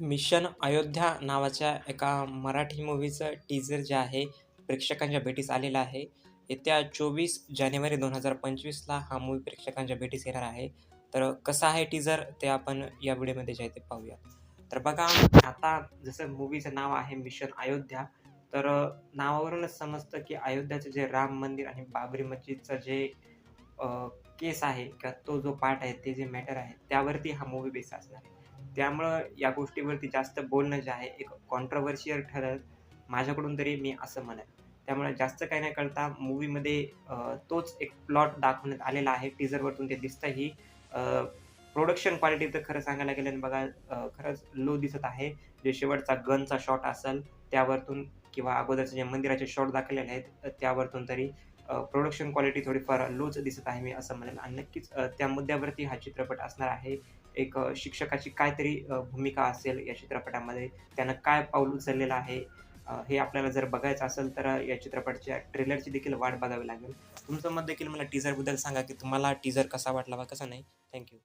Mission Ayodhya नावाच्या एका मराठी मूव्हीचं टीझर जे आहे प्रेक्षकांच्या भेटीस आलेलं आहे. येत्या चोवीस जानेवारी दोन हजार पंचवीसला हा मूवी प्रेक्षकांच्या भेटीस येणार आहे. तर कसं आहे टीझर ते आपण या व्हिडिओमध्ये जे आहे ते पाहूया. तर बघा आता जसं मूवीचं नाव आहे मिशन अयोध्या तर नावावरूनच समजतं की अयोध्याचं जे राम मंदिर आणि बाबरी मस्जिदचं जे केस आहे किंवा तो जो पार्ट आहे ते जे मॅटर आहे त्यावरती हा मूवी बेस असणार आहे. त्यामुळं या गोष्टीवरती जास्त बोलणं जे आहे एक कॉन्ट्रवर्शियल ठरेल माझ्याकडून तरी मी असं म्हणेन. त्यामुळे जास्त काही नाही कळता मूवीमध्ये तोच एक प्लॉट दाखवण्यात आलेला आहे. टीझरवरतून ते दिसतं ही प्रोडक्शन क्वालिटी तर खरं सांगायला गेलं बघा खरंच लो दिसत आहे. जे शेवटचा गनचा शॉट असेल त्यावरतून किंवा अगोदरचे जे मंदिराचे शॉट दाखवलेले आहेत त्यावरतून तरी प्रोडक्शन क्वालिटी थोडीफार लोच दिसत आहे मी असं म्हणेन. आणि नक्कीच त्या मुद्द्यावरती हा चित्रपट असणार आहे. एक शिक्षकाची कायतरी भूमिका असेल या चित्रपटामध्ये त्यानं काय पाऊल उचललेलं आहे हे आपल्याला जर बघायचं असेल तर या चित्रपटाच्या ट्रेलरची देखील वाट बघावी लागेल. तुमचं मत देखील मला टीझरबद्दल सांगा की तुम्हाला टीझर कसा वाटला वा कसा नाही? थँक्यू